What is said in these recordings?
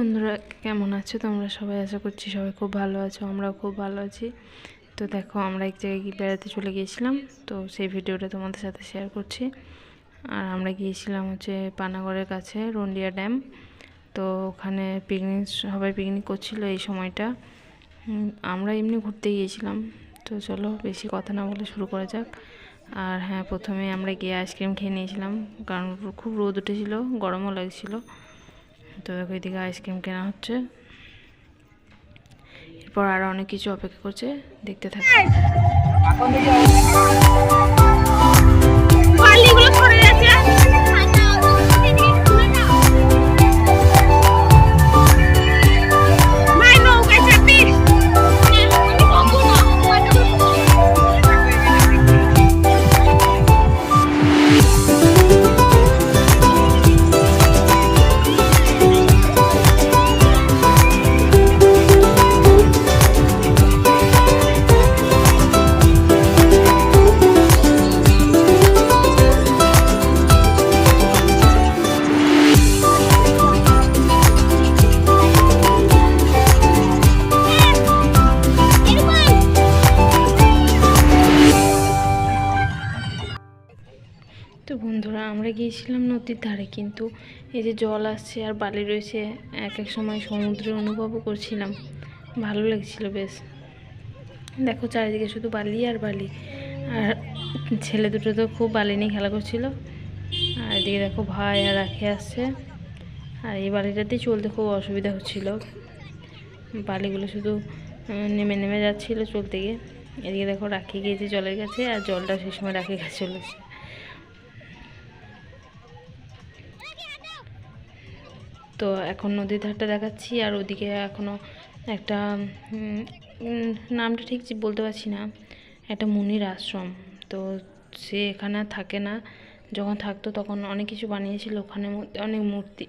বন্ধুরা, কেমন আছো? তোমরা সবাই আশা করছি সবাই খুব ভালো আছো, আমরাও খুব ভালো আছি। তো দেখো, আমরা এক জায়গায় গিয়ে বেড়াতে চলে গিয়েছিলাম। তো সেই ভিডিওটা তোমাদের সাথে শেয়ার করছি। আর আমরা গিয়েছিলাম হচ্ছে পানাগড়ের কাছে, রন্ডিয়া ড্যাম। তো ওখানে পিকনিক সবাই পিকনিক করছিল এই সময়টা। আমরা এমনি ঘুরতে গিয়েছিলাম। তো চলো, বেশি কথা না বলে শুরু করা যাক। আর হ্যাঁ প্রথমে আমরা গিয়ে আইসক্রিম খেয়ে নিয়েছিলাম। কারণ খুব রোদ উঠেছিল, গরমও লাগছিল। তো দেখো এদিকে আইসক্রিম কেনা হচ্ছে। এরপর আরও অনেক কিছু অপেক্ষা করছে। দেখতে থাকো। গিয়েছিলাম নদীর ধারে, কিন্তু এই যে জল আসছে আর বালি রয়েছে, এক এক সময় সমুদ্রের অনুভবও করছিলাম। ভালো লাগছিল বেশ। দেখো চারিদিকে শুধু বালি আর বালি। আর ছেলে দুটো তো খুব বালি নিয়ে খেলা করছিল। আর এদিকে দেখো ভাই আর রাখে আসছে। আর এই বালিটাতেই চলতে খুব অসুবিধা হচ্ছিল। বালিগুলো শুধু নেমে নেমে যাচ্ছিল চলতে গিয়ে। এদিকে দেখো রাখি গিয়েছে জলের কাছে, আর জলটা সেই সময় রাখি কাছে চলেছে তো এখন নদীর ধারটা দেখাচ্ছি আর ওদিকে এখনও একটা নামটা ঠিক বলতে পারছি না, একটা মুনির আশ্রম। তো সে এখানে থাকে না। যখন থাকতো তখন অনেক কিছু বানিয়েছিল, ওখানে মধ্যে অনেক মূর্তি।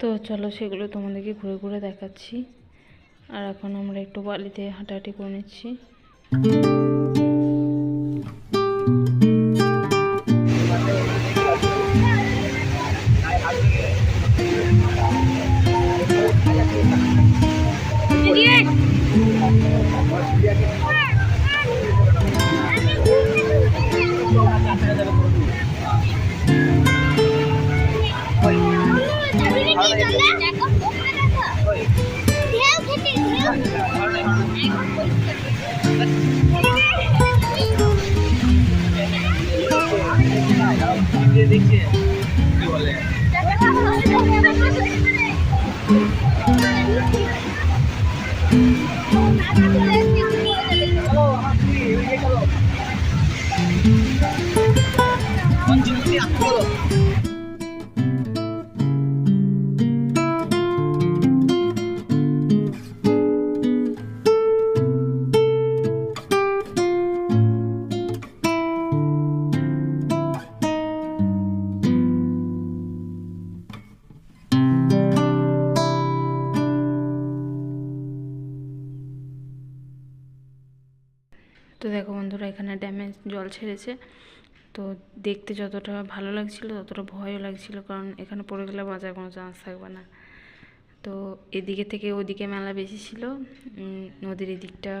তো চলো সেগুলো তোমাদেরকে ঘুরে ঘুরে দেখাচ্ছি। আর এখন আমরা একটু বালিতে হাঁটাহাঁটি করে নিচ্ছি। দিয়ে দেখি কি বলে Thank you. তো দেখো বন্ধুরা, এখানে ড্যামেজ জল ছেড়েছে। তো দেখতে যতটা ভালো লাগছিল, ততটা ভয়ও লাগছিল, কারণ এখানে পড়ে গেলে বাজার কোনো চান্স থাকবে না। তো এদিকে থেকে ওদিকে মেলা বেশি ছিল। নদীর এদিকটা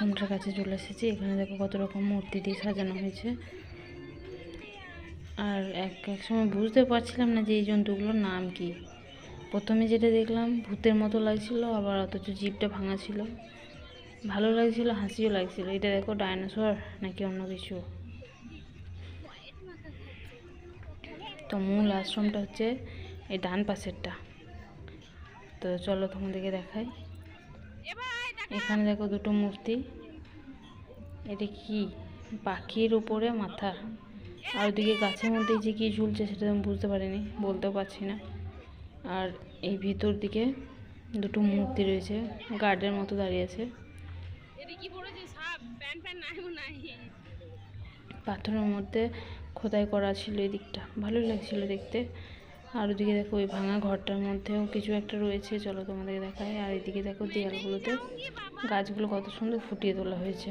আশ্রমটার কাছে চলে এসেছি। এখানে দেখো কত রকম মূর্তি দিয়ে সাজানো হয়েছে। আর এক এক সময় বুঝতে পারছিলাম না যে এই জন্তুগুলোর নাম কি। প্রথমে যেটা দেখলাম, ভূতের মতো লাগছিল, আবার অথচ জিভটা ভাঙা ছিল। ভালো লাগছিল, হাসিও লাগছিল। এটা দেখো ডাইনোসর নাকি অন্য কিছু? তো মূল আশ্রমটা হচ্ছে এই ডান পাশেরটা। তো চলো তোমাদেরকে দেখাই। এখানে দেখো দুটো মূর্তি। এটা কি? পাখির উপরে মাথা। আর ওদিকে গাছের মধ্যে যে কি ঝুলছে সেটা আমি বুঝতে পারিনি বলতেও পারছি না। আর এই ভিতর দিকে দুটো মূর্তি রয়েছে গার্ডের মতো দাঁড়িয়ে আছে। পাথরের মধ্যে খোদাই করা ছিল এই দিকটা ভালোই লাগছিল দেখতে। আর ওদিকে দেখো ওই ভাঙা ঘরটার মধ্যেও কিছু একটা রয়েছে, চলো তোমাদের দেখায় আর এদিকে দেখো দেয়ালগুলোতে গাছগুলো কত সুন্দর ফুটিয়ে তোলা হয়েছে।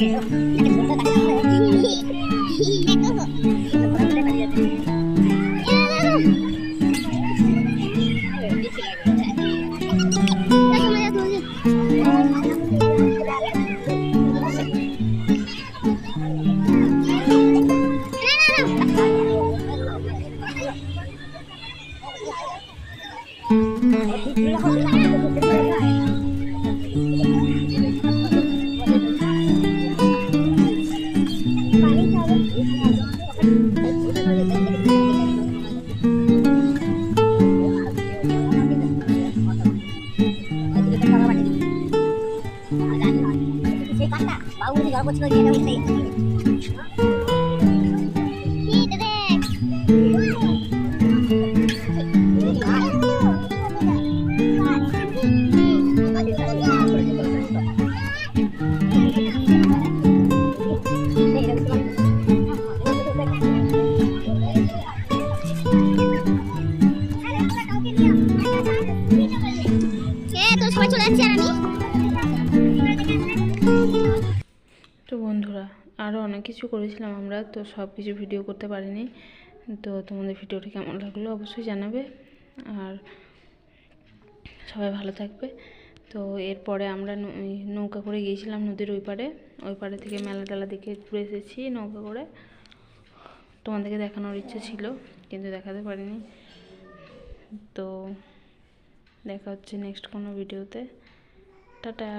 Thank you. কিছু করেছিলাম আমরা, তো সব কিছু ভিডিও করতে পারিনি। তো তোমাদের ভিডিওটা কেমন লাগল অবশ্যই জানাবে। আর সবাই ভালো থাকবে। তো এরপরে আমরা নৌকা করে গিয়েছিলাম নদীর ওই পারে ওই পারে থেকে মেলা টেলা দেখে ঘুরে এসেছি নৌকা করে। তোমাদেরকে দেখানোর ইচ্ছে ছিল, কিন্তু দেখাতে পারিনি। তো দেখা হচ্ছে নেক্সট কোনো ভিডিওতে। টাটা।